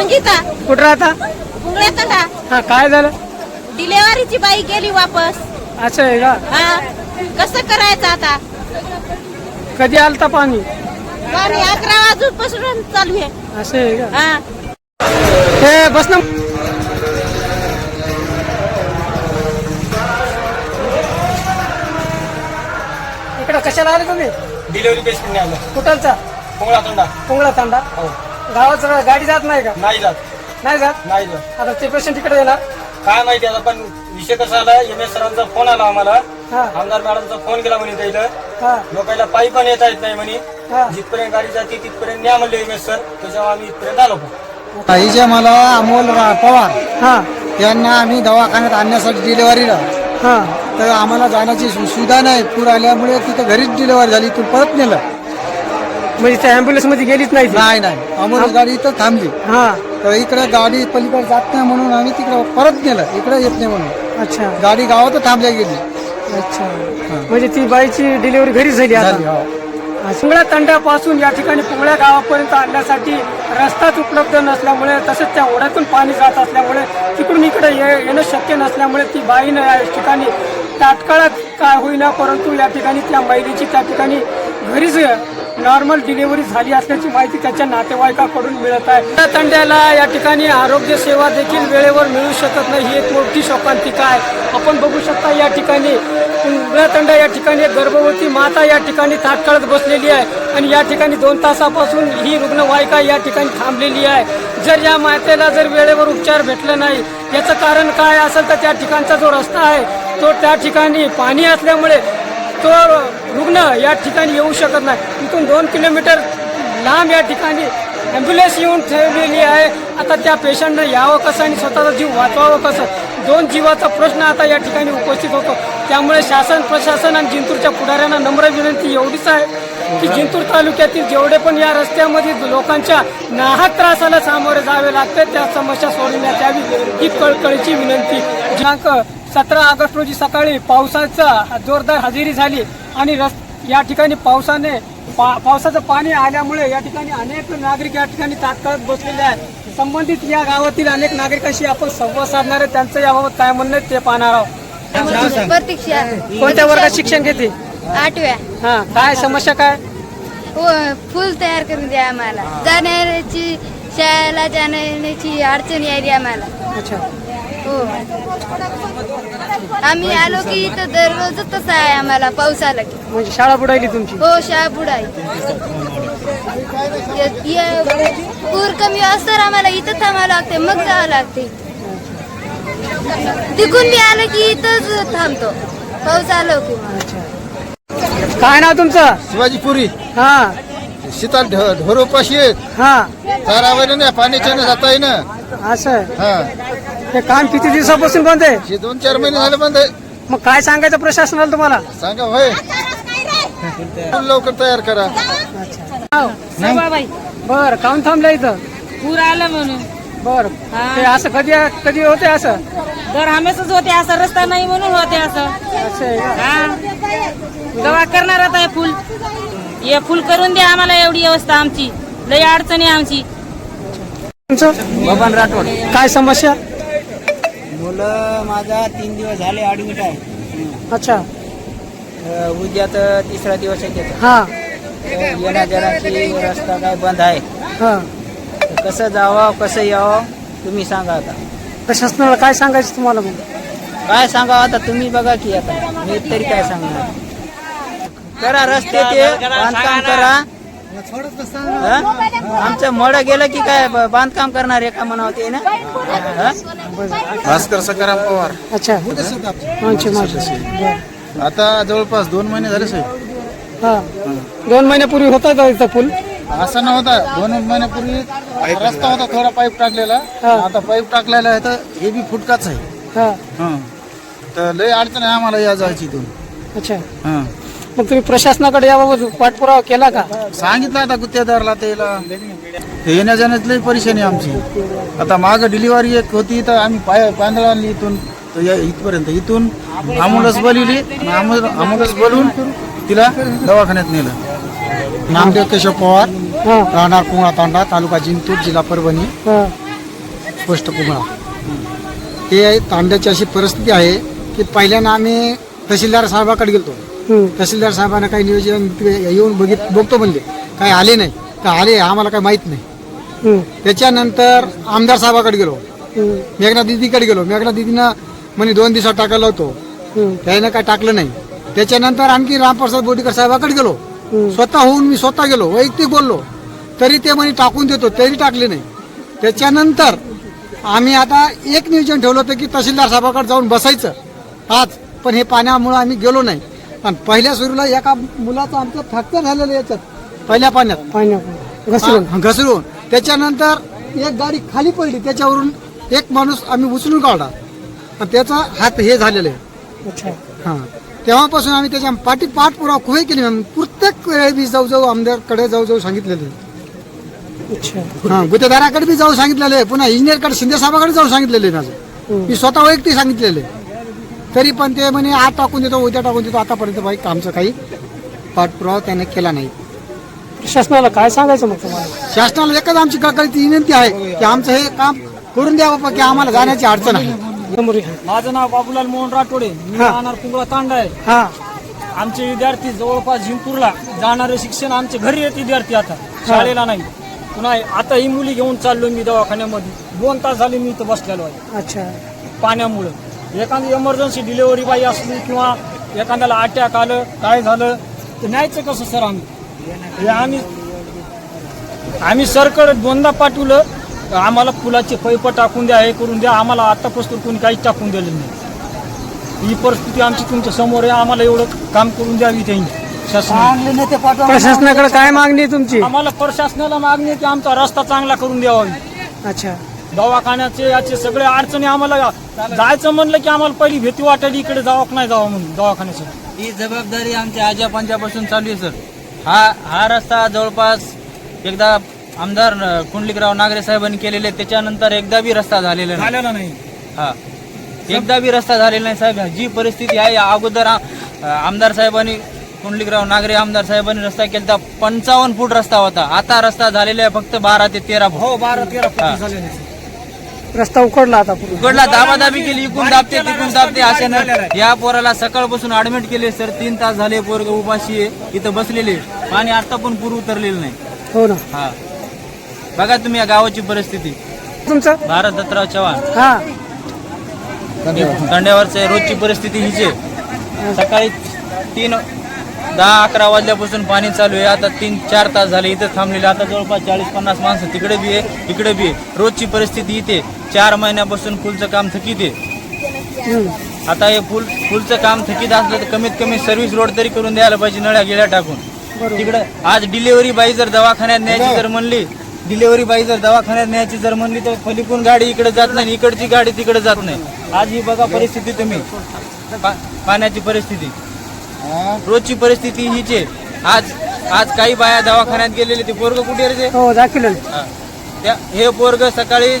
संगीता. कुठं राहता? हा काय झालं? डिलेवरीची बाई गेली वापस. असं आहे का? हा कसं करायचं आता? कधी आलता पाणी? पाणी अकरा वाजूपासून चालू आहे. असं आहे का? हा. हे बस ना. इकडं कशाला आले तुम्ही? डिलिव्हरी पेशंट नाही आलं. कुठलचा? कोंगळा तोंडा. पुंगळा तांडा? हो. गावाचं गाडी जात नाही का? नाही जात. नाही जात? नाही जात. आता ते पेशंट तिकडे येणार काय माहिती आता पण विषय कसा आला एम एस सरांचा फोन आला आम्हाला. हा. आमदार मॅडमचा फोन केला म्हणे इथं हा. लोकांना पायी पण येता येत नाही म्हणे. हा. जिथपर्यंत गाडी जाते तिथपर्यंत न्या म्हणले एम एस सर. त्याच्यावर आम्ही इथपर्यंत आलो ताईचे मला अमोल रा- पवार हा. यांना आम्ही दवाखान्यात आणण्यासाठी डिलिव्हरीला हा. तर आम्हाला जाण्याची सु- सुविधा नाही. पूर आल्यामुळे तिथं घरीच डिलिव्हरी झाली तू परत नेलं. म्हणजे त्या अँब्युलन्समध्ये गेलीच नाही ती? नाही नाही. अमोल गाडी इथं थांबली. हा. तर इकडे गाडी पलीकडे जात नाही म्हणून आम्ही तिकडे परत नेलं. इकडे येत नाही म्हणून. अच्छा. गाडी गावातच थांबल्या गेली. अच्छा. म्हणजे ती बाईची डिलिव्हरी घरीच झाली झाली आता हो. पुंगळ्या तांड्यापासून या ठिकाणी पुंगळ्या गावापर्यंत आणण्यासाठी रस्ताच उपलब्ध नसल्यामुळे तसेच त्या ओढ्यातून पाणी जात असल्यामुळे तिकडून इकडे ये- येणं शक्य नसल्यामुळे ती बाईनं या ठिकाणी तात्काळात काय होईना परंतु या ठिकाणी त्या महिलेची त्या ठिकाणी घरीच नॉर्मल डिलिव्हरी झाली असल्याची माहिती त्याच्या नातेवाईकाकडून मिळत आहे. तंड्याला या ठिकाणी आरोग्य सेवा देखील वेळेवर मिळू शकत नाही ही एक मोठी शोकांतिका आहे. आपण बघू शकता या ठिकाणी तंडा या ठिकाणी गर्भवती माता या ठिकाणी ताटकळत बसलेली आहे आणि या ठिकाणी दोन तासापासून ही रुग्णवाहिका या ठिकाणी थांबलेली आहे. जर या मातेला जर वेळेवर उपचार भेटला नाही याचं कारण काय असेल तर त्या ठिकाणचा जो रस्ता आहे तो त्या ठिकाणी पाणी असल्यामुळे तो रुग्ण या ठिकाणी येऊ शकत नाही. इथून दोन किलोमीटर लांब या ठिकाणी ॲम्ब्युलन्स येऊन ठेवलेली आहे. आता त्या पेशंटनं यावं कसं आणि स्वतःचा जीव वाचवावं कसं? दोन जीवाचा प्रश्न आता या ठिकाणी उपस्थित होतो. त्यामुळे शासन प्रशासन आणि जिंतूरच्या पुढाऱ्यांना नम्र विनंती एवढीच आहे की जिंतूर तालुक्यातील जेवढे पण या रस्त्यामध्ये लोकांच्या नाहक त्रासाला सामोरे जावे लागते त्या समस्या सोडविण्यात यावी ही कळकळीची विनंती. दिनांक सतरा ऑगस्ट रोजी सकाळी पावसाचा जोरदार हजेरी झाली आणि रस या ठिकाणी पावसाने पा पावसाचं पाणी आल्यामुळे या ठिकाणी अनेक नागरिक या ठिकाणी तात्काळ बसलेले आहेत. संबंधित या गावातील अनेक नागरिकांशी आपण संवाद साधणार आहे त्यांचं याबाबत काय म्हणणं आहे ते पाहणार आहोत. प्रतीक्षा. कोणत्या वर्गात शिक्षण घेते? आठव्या. हा काय समस्या काय? हो फुल तयार करून द्या आम्हाला. जाण्याची शाळेला जाण्याची अडचण यायली आम्हाला. अच्छा. हो. आम्ही आलो की इथं दररोजच तसं आहे आम्हाला पाऊस आला की म्हणजे शाळा बुडायली तुमची? हो शाळा य- पूर कमी असतं आम्हाला इथं थांबावं लागते मग जावं लागते. तिकून बी आलं की इथंच थांबतो पाऊस आलो की. काय नाव तुमचं? शिवाजी पुरी. हा. शीतल ढोरोपाशी आहेत. हा. चारा वगैरे नाही पाण्याच्या जाता येईना असं. हा. हे काम किती दिवसापासून बंद आहे? हे दोन चार महिने झाले बंद आहे. मग काय सांगायचं प्रशासनाला तुम्हाला? सांगा होय. लवकर तयार करा. बर काऊन थांबलं इथं? पूर आला म्हणून. बर. ते असं कधी कधी होते असं? दर हमेशच होते असं रस्ता नाही म्हणून होते असं. असं आहे का? हा. दवा करणार आता हे फुल. हे फुल करून द्या आम्हाला एवढी व्यवस्था आमची. लई अडचणी आमची. तुमचं? बबन राठोड. काय समस्या? मुलं माझा तीन दिवस झाले ॲडमिट आहे. अच्छा. उद्या तर तिसरा दिवस आहे त्याचा. हा. येण्या जाण्याची रस्ता काय बंद आहे? हा. तर कसं जावं कसं यावं तुम्ही सांगा आता. प्रशासनाला काय सांगायचं तुम्हाला मग? काय सांगा आता तुम्ही बघा की आता. मी तरी काय सांगणार? करा रस्ते ते बांधकाम करा? आमचं मड गेलं की काय बांधकाम करणार एका म्हणावं ते ना? हं? भास्कर सकाराम पवार. अच्छा. आता जवळपास दोन महिने झाले साहेब. हा. दोन महिन्यापूर्वी होता का इथं पूल? असं नव्हता. दोन महिन्यापूर्वी रस्ता होता थोडा पाईप टाकलेला. हा. आता पाईप टाकलेला आहे तर हे बी फुटकाच आहे. हा. हं. तर लय अडचण आहे आम्हाला या जायची इथून. अच्छा. हं. मग तुम्ही प्रशासनाकडे याबाबत पाठपुरावा केला का? सांगितलं आता गुत्तेदारला त्याला. ते येण्या जाण्यात लई परेशानी आमची. आता माग डिलिव्हरी एक होती तर आम्ही पाय पांदळा आणली इथून तर या इथपर्यंत. इथून आम्बुलन्स बोलवली आणि आम्बुलन्स बोलवून तिला दवाखान्यात नेलं. नामदेव केशव पवार हा. राहणार कुंगळा तांडा तालुका जिंतूर जिल्हा परभणी. हा. पोस्ट पुंगळा ते तांड्याची अशी परिस्थिती आहे की पहिल्यांदा आम्ही तहसीलदार साहेबाकडे गेलतो. तहसीलदार साहेबांना काही नियोजन येऊन बघित बघतो म्हणले. काही आले नाही. तर आले आम्हाला काही माहीत नाही. त्याच्यानंतर आमदार साहेबाकडे गेलो. मेघना दिदीकडे गेलो. मेघना दिदीनं म्हणे दोन दिवसात टाकायला होतो. त्यानं काय टाकलं नाही. त्याच्यानंतर आणखी रामप्रसाद बोटीकर साहेबाकडे गेलो. स्वतः होऊन मी स्वतः गेलो. वैयक्तिक बोललो. तरी ते म्हणे टाकून देतो. तरी टाकले नाही. त्याच्यानंतर आम्ही आता एक नियोजन ठेवलं होतं की तहसीलदार साहेबाकडे जाऊन बसायचं. आज पण हे पाण्यामुळे आम्ही गेलो नाही. पण पहिल्या सुरूला एका मुलाचं आमचं फ्रॅक्चर झालेलं याच्यात पहिल्या पाण्यात. घसरून. घसरून. त्याच्यानंतर एक गाडी खाली पडली त्याच्यावरून एक माणूस आम्ही उचलून काढला. पण त्याचा हात हे झालेलं आहे. हा. तेव्हापासून आम्ही त्याच्या पाठी पाठपुरावा खूप केली मॅम प्रत्येक वेळी बी जाऊ जाऊ आमदारकडे जाऊ जाऊ सांगितलेले हा गुत्तेदाराकडे बी जाऊ सांगितलेले आहे. पुन्हा इंजिनियरकडे शिंदे साहेबाकडे जाऊ सांगितलेले आहे माझं. मी स्वतः वैयक्तिक सांगितलेले आहे. तरी पण ते म्हणे आज टाकून देतो उद्या टाकून देतो आतापर्यंत बाई आमचं काही पाठपुरावा त्याने केला नाही. शासनाला काय सांगायचं मग तुम्हाला? शासनाला एकच आमची कळकळीची विनंती आहे की आमचं हे काम करून द्यावं बा, की आम्हाला जाण्याची अडचण आहे. माझं नाव बाबूलाल मोहन राठोडे. मी राहणार कुंगळा तांडा आहे. हा. आमचे विद्यार्थी जवळपास जिंतूरला जाणारे शिक्षण आमचे घरी येत विद्यार्थी आता. शाळेला नाही. पुन्हा आता ही मुली घेऊन चाललो मी दवाखान्यामध्ये. दोन तास झाले मी इथं बसलेलो आहे. अच्छा. पाण्यामुळं. एखादी इमर्जन्सी डिलिव्हरी बाई असली किंवा एखाद्याला अटॅक आलं काय झालं तर न्यायचं कसं सर आम्ही? हे आम्ही आम्ही सरकडे दोनदा पाठवलं आम्हाला फुलाचे पैप टाकून द्या हे करून द्या आम्हाला आतापासून कोणी काहीच टाकून दिलं नाही. ही परिस्थिती आमची तुमच्यासमोर आहे आम्हाला एवढं काम करून द्यावी त्यांनी. प्रशासनाकडे काय मागणी आहे तुमची? आम्हाला प्रशासनाला मागणी आहे की आमचा रस्ता चांगला करून द्यावा. अच्छा. दवाखान्याचे याचे सगळे अडचणी आम्हाला जायचं म्हणलं की आम्हाला पहिली भीती वाटायली इकडे जावं नाही जावं म्हणून दवाखान्याचं. ही जबाबदारी आमच्या आजा पंजापासून चालू आहे सर. हा हा रस्ता जवळपास एकदा आमदार अ, कुंडलिकराव नागरे साहेबांनी केलेले. त्याच्यानंतर एकदा बी रस्ता झालेला नाही. झालेला नाही. हा. एकदा बी रस्ता झालेला नाही साहेब. जी परिस्थिती आहे या अगोदर आ- आमदार साहेबांनी कुंडलिकराव नागरे आमदार साहेबांनी रस्ता केला पंचावन्न फूट रस्ता होता. आता रस्ता झालेला आहे फक्त बारा ते तेरा फूट. हो बारा तेरा. फुटी झालेले आहे. रस्ता उकडला आता पूर्ण. उघडला दाबादाबी केली इकून दाबते तिकून दाबते अशा या पोराला सकाळपासून ऍडमिट केले सर तीन तास झाले पोरग उपाशी आहे इथं बसलेले पाणी आता पण पूर उतरलेलं नाही. हो ना. हा. बघा तुम्ही या गावाची परिस्थिती. तुमचं? भारत दत्तराव चव्हाण. हा. दंड्यावरचं रोजची परिस्थिती हीच आहे. सकाळी तीन दहा अकरा वाजल्यापासून पाणी चालू आहे. आता तीन चार तास झाले इथं थांबलेले. आता जवळपास चाळीस पन्नास माणसं तिकडे बी आहे इकडे बी आहे. रोजची परिस्थिती इथे चार महिन्यापासून फुलचं काम थकीत आहे. आता हे फुल फुलचं काम थकीत असलं तर कमीत कमी सर्व्हिस रोड तरी करून द्यायला पाहिजे नळ्या गेल्या टाकून. तिकडं आज डिलिव्हरी बाई जर दवाखान्यात न्यायची जर म्हणली डिलिव्हरी बाई जर दवाखान्यात न्यायची जर म्हणली तर पलीकडून गाडी इकडे जात नाही इकडची गाडी तिकडे जात नाही. आज ही बघा परिस्थिती तुम्ही. पाण्याची परिस्थिती. रोजची परिस्थिती हीच आहे. आज आज काही बाया दवाखान्यात गेलेले ते पोरग कुठे रे ते? हो दाखिल हा. त्या हे पोरग सकाळी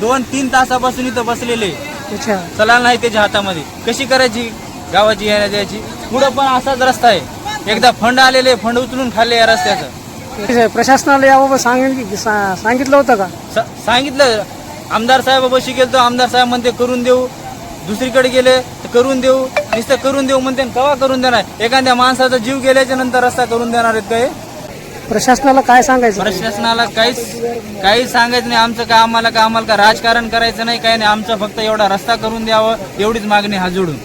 दोन तीन तासापासून इथं बसलेले. अच्छा. चला नाही त्याच्या हातामध्ये. कशी करायची? गावाची येण्या द्यायची. पुढं पण असाच रस्ता आहे. एकदा फंड आलेले फंड उचलून खाल्ले या रस्त्याचं. प्रशासनाला याबाबत सांगितलं सा- सांगितलं होतं का? सा- सांगितलं. आमदार साहेबापाशी गेलतो. आमदार साहेब म्हणते करून देऊ. दुसरीकडे गेले तर करून देऊ. नुसतं करून देऊ म्हणते कवा करून देणार? एखाद्या माणसाचा जीव गेल्याच्यानंतर रस्ता करून देणार आहेत काय प्रशासनाला काय सांगायचं? प्रशासनाला काहीच काहीच सांगायचं नाही. आमचं का आम्हाला का आम्हाला का राजकारण करायचं नाही काही नाही. आमचं फक्त एवढा रस्ता करून द्यावं एवढीच मागणी हा जोडून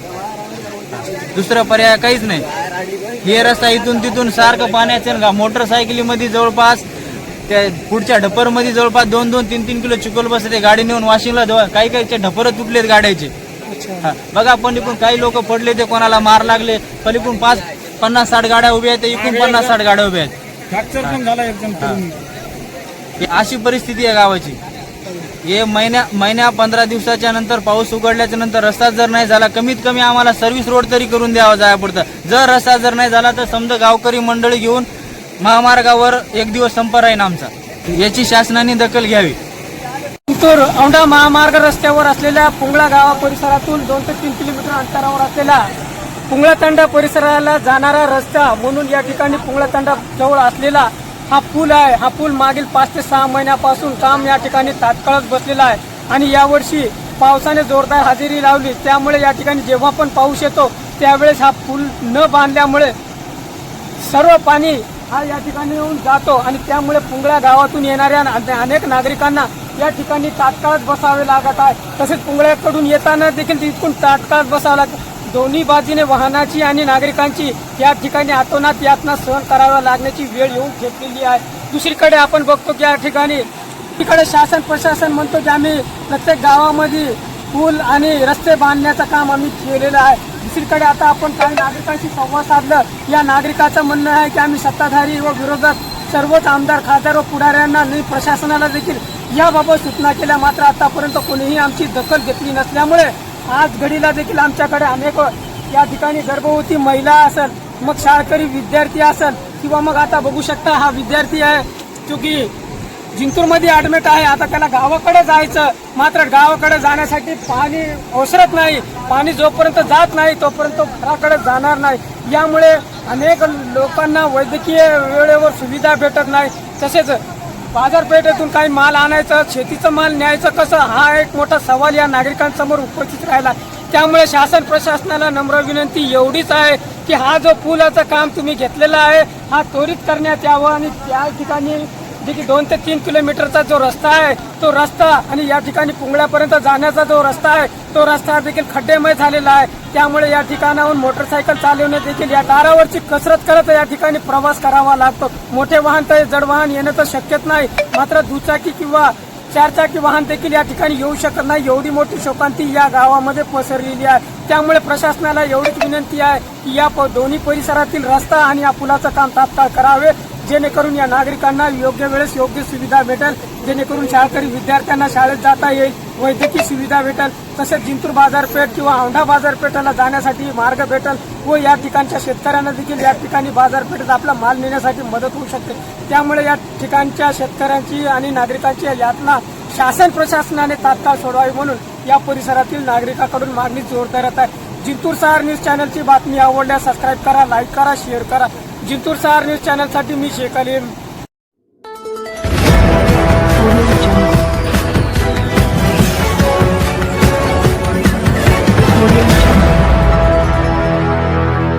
दुसरा पर्याय काहीच नाही. हे रस्ता इथून तिथून सारखं पाण्याचं का मोटरसायकलीमध्ये जवळपास त्या पुढच्या ढपरमध्ये जवळपास दोन दोन तीन तीन किलो चिकोल बसते गाडी नेऊन वाशिंगला काही काही ढपर तुटलेत गाड्याचे. हा. बघा पलीकडून काही लोक पडले ते कोणाला मार लागले पलीकडून पाच पन्नास साठ गाड्या उभ्या आहेत इकडून पन्नास साठ गाड्या उभ्या आहेत. फ्रॅक्चर पण झाला एकदम करून. ही अशी परिस्थिती आहे गावाची. हे महिन्या महिन्या पंधरा दिवसाच्या नंतर पाऊस उघडल्याच्या नंतर रस्ता जर नाही झाला कमीत कमी आम्हाला सर्व्हिस रोड तरी करून द्यावा जाया पुढतं जर रस्ता जर नाही झाला तर समजा गावकरी मंडळी घेऊन महामार्गावर एक दिवस संप राहीन आमचा. याची शासनाने दखल घ्यावी. तर औंढा महामार्ग रस्त्यावर असलेल्या पुंगळा गावा परिसरातून दोन ते तीन किलोमीटर अंतरावर असलेला पुंगळा तांडा परिसराला जाणारा रस्ता म्हणून या ठिकाणी पुंगळा तांडा जवळ असलेला हा पूल आहे. हा पूल मागील पाच ते सहा महिन्यापासून काम या ठिकाणी तात्काळच बसलेला आहे. आणि यावर्षी पावसाने जोरदार हजेरी लावली. त्यामुळे या ठिकाणी जेव्हा पण पाऊस येतो त्यावेळेस हा पूल न बांधल्यामुळे सर्व पाणी हा या ठिकाणी येऊन जातो. आणि त्यामुळे पुंगळा गावातून येणाऱ्या अनेक नागरिकांना या ठिकाणी तात्काळच बसावे लागत आहे. तसेच पुंगळ्याकडून येताना देखील तिथून तात्काळच बसावं लागतं. दोन्ही बाजूने वाहनाची आणि नागरिकांची या ठिकाणी आतोनात यातना सहन कराव्या लागण्याची वेळ येऊन घेतलेली आहे. दुसरीकडे आपण बघतो की या ठिकाणी तिकडे शासन प्रशासन म्हणतो की आम्ही प्रत्येक गावामध्ये पूल आणि रस्ते बांधण्याचं काम आम्ही केलेलं आहे. दुसरीकडे आता आपण काही नागरिकांशी संवाद साधलं. या नागरिकाचं म्हणणं आहे की आम्ही सत्ताधारी व विरोधक सर्वच आमदार खासदार व पुढाऱ्यांना आणि प्रशासनाला देखील याबाबत सूचना केल्या मात्र आतापर्यंत कोणीही आमची दखल घेतली नसल्यामुळे आज घडीला देखील आमच्याकडे अनेक या ठिकाणी गर्भवती महिला असेल मग शाळकरी विद्यार्थी असेल किंवा मग आता बघू शकता हा विद्यार्थी आहे जो की जिंतूरमध्ये ॲडमिट आहे. आता त्याला गावाकडे जायचं मात्र गावाकडे जाण्यासाठी पाणी ओसरत नाही. पाणी जोपर्यंत जात नाही तोपर्यंत घराकडे जाणार नाही. यामुळे अनेक लोकांना वैद्यकीय वेळेवर सुविधा भेटत नाही. तसेच बाजारपेठेतून काही माल आणायचं शेतीचं माल न्यायचं कसं? हा एक मोठा सवाल या नागरिकांसमोर उपस्थित राहिला. त्यामुळे शासन प्रशासनाला नम्र विनंती एवढीच आहे की हा जो पुलाचं काम तुम्ही घेतलेला आहे हा त्वरित करण्यात यावं आणि त्या ठिकाणी जे की दोन ते तीन किलोमीटरचा जो रस्ता आहे तो रस्ता आणि या ठिकाणी पुंगळ्यापर्यंत जाण्याचा जो रस्ता आहे तो रस्ता देखील खड्डेमय झालेला आहे. त्यामुळे या ठिकाणाहून मोटरसायकल चालवणे देखील या दारावरची कसरत करत या ठिकाणी प्रवास करावा लागतो. मोठे वाहन तर जड वाहन येणं तर शक्यच नाही. मात्र दुचाकी किंवा चारचाकी वाहन देखील या ठिकाणी येऊ शकत नाही. एवढी मोठी शोकांती या गावामध्ये पसरलेली आहे. त्यामुळे प्रशासनाला एवढीच विनंती आहे की या प- दोन्ही परिसरातील रस्ता आणि या पुलाचं काम तात्काळ करावे. जेणेकरून या नागरिकांना योग्य वेळेस योग्य सुविधा भेटेल जेणेकरून शाळकरी विद्यार्थ्यांना शाळेत जाता येईल वैद्यकीय सुविधा भेटेल तसेच जिंतूर बाजारपेठ किंवा औंढा बाजारपेठेला जाण्यासाठी मार्ग भेटेल व या ठिकाणच्या शेतकऱ्यांना देखील या ठिकाणी बाजारपेठेत आपला माल नेण्यासाठी मदत होऊ शकते. त्यामुळे या ठिकाणच्या शेतकऱ्यांची आणि नागरिकांची यातना शासन प्रशासनाने तात्काळ सोडवावी म्हणून या परिसरातील नागरिकांकडून मागणी जोर करत आहे. जिंतूर सहार न्यूज चॅनलची बातमी आवडल्यास सबस्क्राईब करा लाईक करा शेअर करा. जिंतूर सहार न्यूज चॅनलसाठी मी शेखाली